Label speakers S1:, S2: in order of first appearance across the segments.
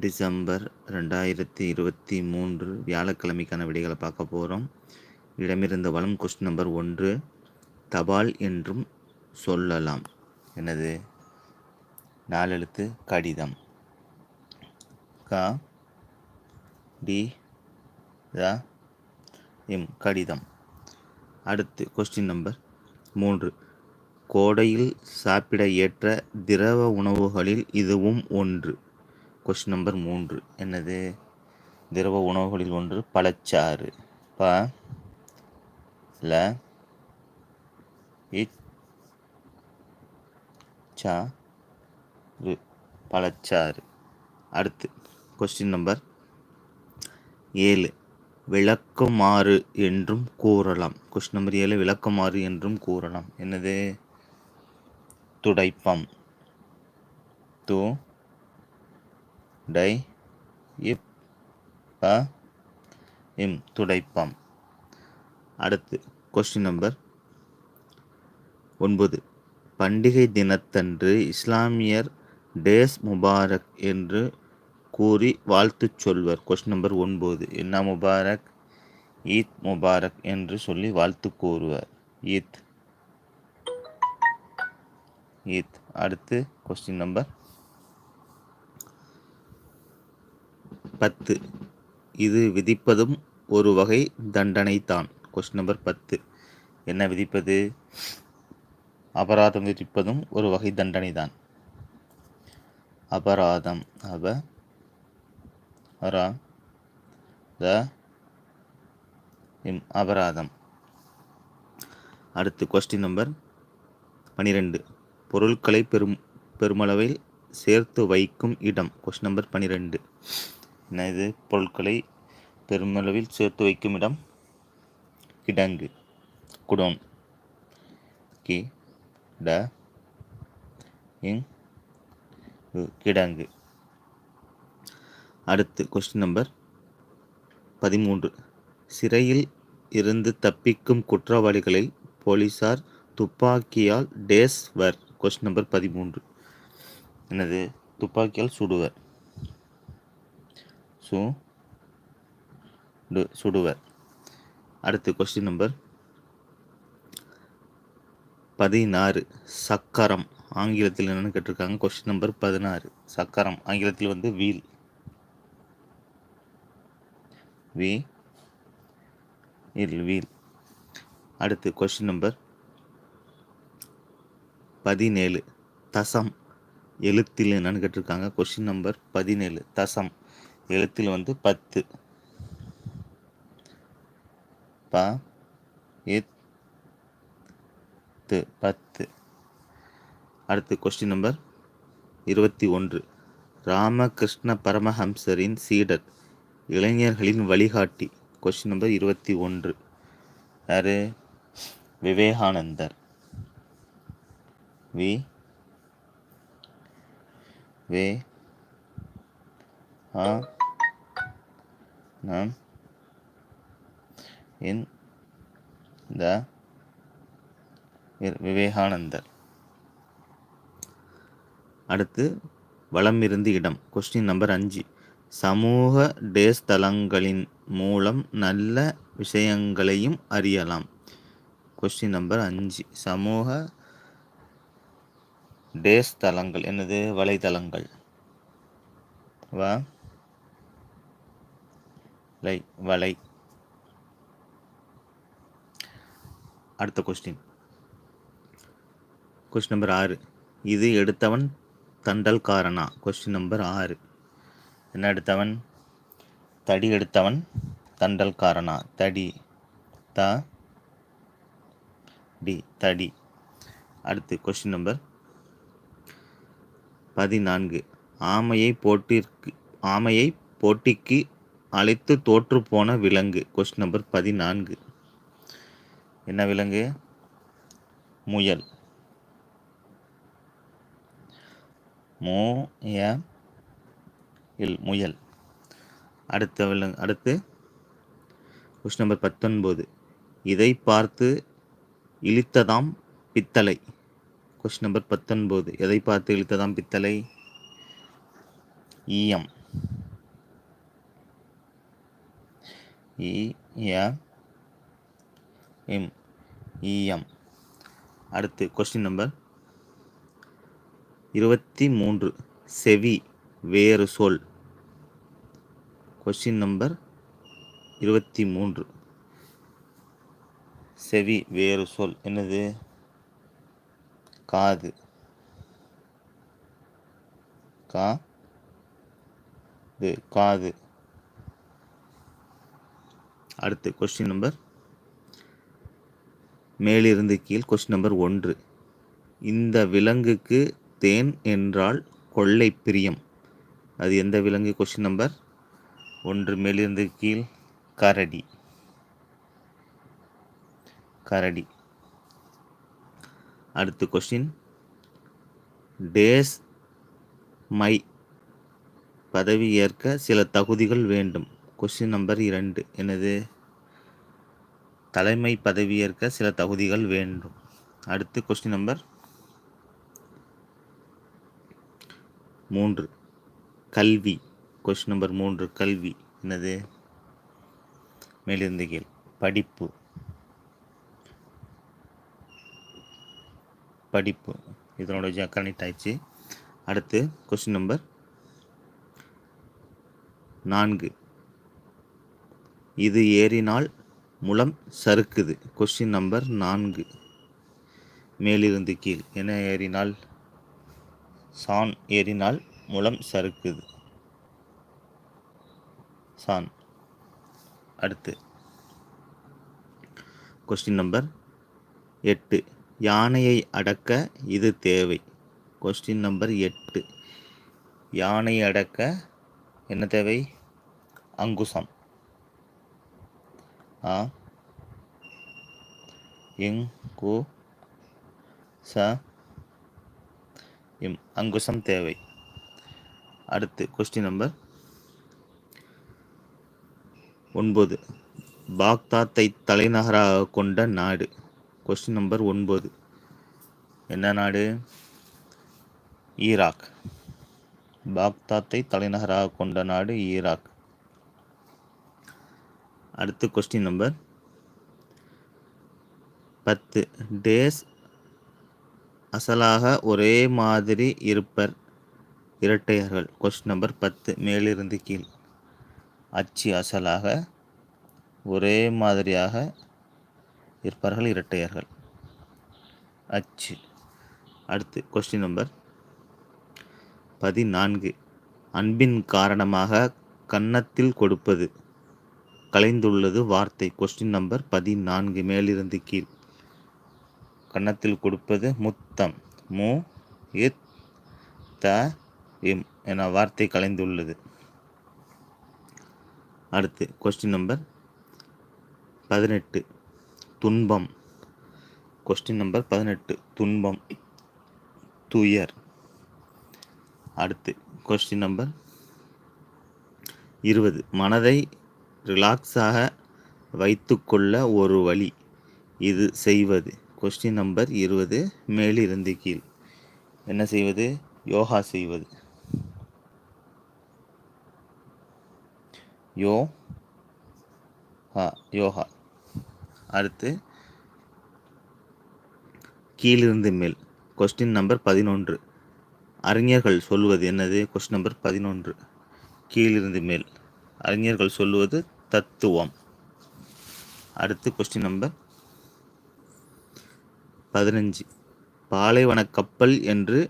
S1: December ரெண்டாயிரத்தி இருபத்தி மூன்று வியாழக்கிழமைக்கான விடைகளை பார்க்க போகிறோம் இடமிருந்த வளம் கொஸ்டின் நம்பர் ஒன்று தபால் என்றும் சொல்லலாம். எனது நாலெழுத்து கடிதம். க டி த எம் கடிதம். அடுத்து கொஸ்டின் நம்பர் மூன்று கோடையில் சாப்பிட ஏற்ற திரவ உணவுகளில் இதுவும் ஒன்று. கொஸ்டின் நம்பர் மூன்று. என்னது? திரவ உணவுகளில் ஒன்று பழச்சாறு. ப ல இச் பழச்சாறு. அடுத்து கொஸ்டின் நம்பர் ஏழு. விளக்குமாறு என்றும் கூறலாம். கொஸ்டின் நம்பர் ஏழு விளக்குமாறு என்றும் கூறலாம். என்னது? துடைப்பம். து டை இப் ப இம் துடைப்பம். அடுத்து கொஸ்டின் நம்பர் ஒன்பது. பண்டிகை தினத்தன்று இஸ்லாமியர் டேஸ் முபாரக் என்று கூறி வாழ்த்துச் சொல்வர். கொஸ்டின் நம்பர் ஒன்பது. என்ன முபாரக்? ஈத் முபாரக் என்று சொல்லி வாழ்த்து கூறுவர். ஈத். ஈத். அடுத்து கொஸ்டின் நம்பர் பத்து. இது விதிப்பதும் ஒரு வகை தண்டனை தான் கொஸ்டின் நம்பர் பத்து. என்ன விதிப்பது? அபராதம் விதிப்பதும் ஒரு வகை தண்டனை தான் அபராதம். அப அரா த இம் அபராதம். அடுத்து கொஸ்டின் நம்பர் பனிரெண்டு. பொருட்களை பெரும் பெருமளவில் சேர்த்து வைக்கும் இடம். கொஸ்டின் நம்பர் பன்னிரெண்டு இது பொருட்களை பெருமளவில் சேர்த்து வைக்கும் இடம். கிடங்கு. குடோன் கி. ட. இங். கிடங்கு. அடுத்து கொஸ்டின் நம்பர் பதிமூன்று. சிறையில் இருந்து தப்பிக்கும் குற்றவாளிகளை போலீசார் துப்பாக்கியால் டேஸ் வர். கொஸ்டின் நம்பர் பதிமூன்று. எனது துப்பாக்கியால் சுடுவர். சு சுடுவர் அடுத்து கொஸ்டின் நம்பர் பதினாறு சக்கரம். ஆங்கிலத்தில் என்னென்னு கேட்டிருக்காங்க? கொஸ்டின் நம்பர் பதினாறு சக்கரம். ஆங்கிலத்தில் வந்து வீல். V L wheel. அடுத்து கொஸ்டின் நம்பர் பதினேழு தசம். எழுத்தில் என்னன்னு கேட்டிருக்காங்க? கொஸ்டின் நம்பர் பதினேழு தசம். எழுத்தில் வந்து பத்து. ப எத்து பத்து. அடுத்து கொஸ்டின் நம்பர் இருபத்தி ஒன்று. ராமகிருஷ்ண பரமஹம்சரின் சீடர் இளைஞர்களின் வழிகாட்டி. கொஸ்டின் நம்பர் இருபத்தி ஒன்று. யாரு? விவேகானந்தர். வி வே ஆ நான் இன் த விவேகானந்தர். அடுத்து வளம் இருந்து இடம் கொஸ்டின் நம்பர் அஞ்சு. சமூக டேஸ் தளங்களின் மூலம் நல்ல விஷயங்களையும் அறியலாம். கொஸ்டின் நம்பர் அஞ்சு. சமூக டேஸ் தளங்கள் என்னது? வலைத்தளங்கள் வ. லை வலை. அடுத்த கொஸ்டின் கொஸ்டின் நம்பர் ஆறு. இது எடுத்தவன் தண்டல்காரனா? கொஸ்டின் நம்பர் ஆறு. என்ன எடுத்தவன்? தடி எடுத்தவன் தண்டல்காரனா? தடி த டி தடி. அடுத்து கொஸ்டின் நம்பர் பதினான்கு. ஆமையை போட்டிற்கு ஆமையை போட்டிக்கு அழைத்து தோற்று போன விலங்கு. கொஸ்டின் நம்பர் பதினான்கு. என்ன விலங்கு? முயல். மோ இல் முயல். அடுத்த விலங்கு அடுத்து கொஸ்டின் நம்பர் பத்தொன்பது. இதை பார்த்து இழித்ததாம் பித்தளை. கொஸ்டின் நம்பர் பத்தொன்பது. எதை பார்த்து இழுத்ததாம் பித்தளை? ஈயம். இஎம் இஎம் அடுத்து கொஸ்டின் நம்பர் இருபத்தி மூன்று. செவி வேறு சொல். கொஸ்டின் நம்பர் இருபத்தி மூன்று. செவி வேறு சொல். என்னது? காது. கா இது காது. அடுத்து கொஸ்டின் நம்பர் மேலிருந்து கீழ் கொஸ்டின் நம்பர் ஒன்று. இந்த விலங்குக்கு தேன் என்றால் கொள்ளை பிரியம். அது எந்த விலங்கு? கொஸ்டின் நம்பர் ஒன்று. மேலிருந்து கீழ் கரடி. கரடி. அடுத்து கொஸ்டின் டேஸ் மை பதவி ஏற்க சில தகுதிகள் வேண்டும். கொஸ்டின் நம்பர் இரண்டு. எனது தலைமை பதவியேற்க சில தகுதிகள் வேண்டும். அடுத்து கொஸ்டின் நம்பர் மூன்று. கல்வி. கொஸ்டின் நம்பர் மூன்று கல்வி. என்னது? மேலிருந்து கீழ். படிப்பு. படிப்பு. இதனோட கனெக்ட் ஆயிடுச்சு. அடுத்து கொஸ்டின் நம்பர் நான்கு. இது ஏறினால் முலம் சறுக்குது. கொஸ்டின் நம்பர் நான்கு. மேலிருந்து கீழ். என ஏறினால்? சான் ஏறினால் முலம் சறுக்குது. சான். அடுத்து. கொஸ்டின் நம்பர் எட்டு. யானையை அடக்க இது தேவை. கொஸ்டின் நம்பர் எட்டு. யானை அடக்க என்ன தேவை? அங்குசம். ஆ? எங் கு ச எம் அங்குசம் தேவை. அடுத்து கொஸ்டின் நம்பர் ஒன்பது. பாக்தாத்தை தலைநகராக கொண்ட நாடு. கொஸ்டின் நம்பர் ஒன்பது. என்ன நாடு? ஈராக். பாக்தாத்தை தலைநகராக கொண்ட நாடு ஈராக். அடுத்து கொஸ்டின் நம்பர் பத்து. டேஸ் அசலாக ஒரே மாதிரி இருப்பர் இரட்டையர்கள். கொஸ்டின் நம்பர் பத்து. மேலிருந்து கீழ். அச்சு அசலாக ஒரே மாதிரியாக இருப்பார்கள் இரட்டையர்கள். அச்சு. அடுத்து கொஸ்டின் நம்பர் பதினான்கு. அன்பின் காரணமாக கன்னத்தில் கொடுப்பது கலைந்துள்ளது. வார்த்தை கொஸ்டின் நம்பர் பதினான்கு. மேலிருந்து கீழ். கன்னத்தில் கொடுப்பது முத்தம். மு இத் த இம் என வார்த்தை கலைந்துள்ளது. அடுத்து கொஸ்டின் நம்பர் பதினெட்டு. துன்பம். கொஸ்டின் நம்பர் பதினெட்டு. துன்பம். துயர். அடுத்து கொஸ்டின் நம்பர் இருபது. மனதை ரிலாக்ஸாக வைத்துக்கொள்ள ஒரு வழி இது செய்வது. கொஸ்டின் நம்பர் இருபது மேலிருந்து கீழ். என்ன செய்வது? யோகா செய்வது. யோ ஹா யோகா. அடுத்து கீழிருந்து மேல். கொஸ்டின் நம்பர் பதினொன்று. அறிஞர்கள் சொல்வது என்னது? கொஸ்டின் நம்பர் பதினொன்று. கீழிருந்து மேல். அறிஞர்கள் சொல்லுவது தத்துவம். அடுத்து கொஸ்டின் நம்பர் பதினஞ்சு. பாலைவன கப்பல் என்று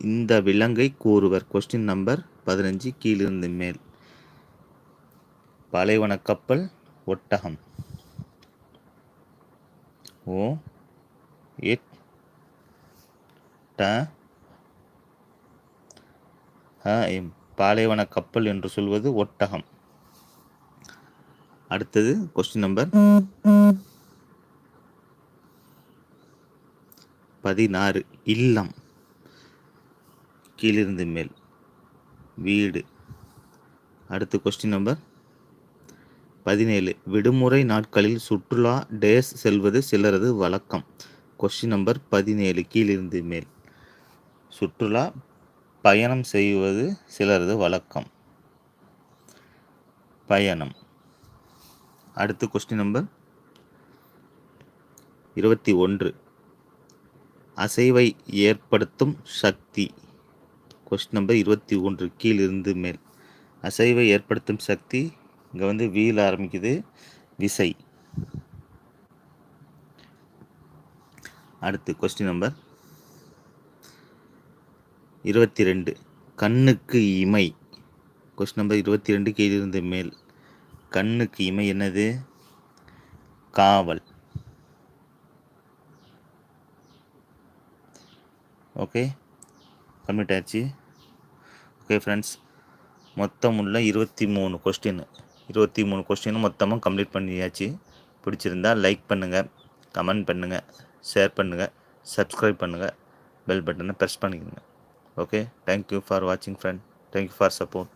S1: இந்த விலங்கை கூறுவர். கொஸ்டின் நம்பர் பதினஞ்சு கீழிருந்து மேல். பாலைவன கப்பல் ஒட்டகம். ஓ எட் ட எம். பாலைவன கப்பல் என்று சொல்வது ஒட்டகம். அடுத்தது கொஸ்டின் நம்பர் பதினாறு. இல்லம். கீழிருந்து மேல். வீடு. அடுத்து கொஸ்டின் நம்பர் பதினேழு. விடுமுறை நாட்களில் சுற்றுலா டேஸ் செல்வது சிலரது வழக்கம். கொஸ்டின் நம்பர் பதினேழு. கீழிருந்து மேல். சுற்றுலா பயணம் செய்வது சிலரது வழக்கம். பயணம். அடுத்து கொஸ்டின் நம்பர் இருபத்தி ஒன்று. அசைவை ஏற்படுத்தும் சக்தி. கொஸ்டின் நம்பர் இருபத்தி ஒன்று கீழிருந்து மேல். அசைவை ஏற்படுத்தும் சக்தி இங்கே வந்து வீல் ஆரம்பிக்குது விசை. அடுத்து கொஸ்டின் நம்பர் இருபத்தி ரெண்டு. கண்ணுக்கு இமை. கொஸ்டின் நம்பர் இருபத்தி ரெண்டு கீழிருந்து மேல். கண்ணுக்கு இமை என்னது? காவல். ஓகே கம்ப்ளீட் ஆயிடுச்சு. ஓகே ஃப்ரெண்ட்ஸ் மொத்தம் உள்ள இருபத்தி மூணு கொஸ்டின் இருபத்தி மூணு கொஸ்டின் மொத்தமாக கம்ப்ளீட் பண்ணியாச்சு. பிடிச்சிருந்தா லைக் பண்ணுங்கள் கமெண்ட் பண்ணுங்கள் ஷேர் பண்ணுங்கள் சப்ஸ்கிரைப் பண்ணுங்கள் பெல் பட்டனை ப்ரெஸ் பண்ணிக்கோங்க. ஓகே தேங்க்யூ ஃபார் வாட்சிங் friend thank you for support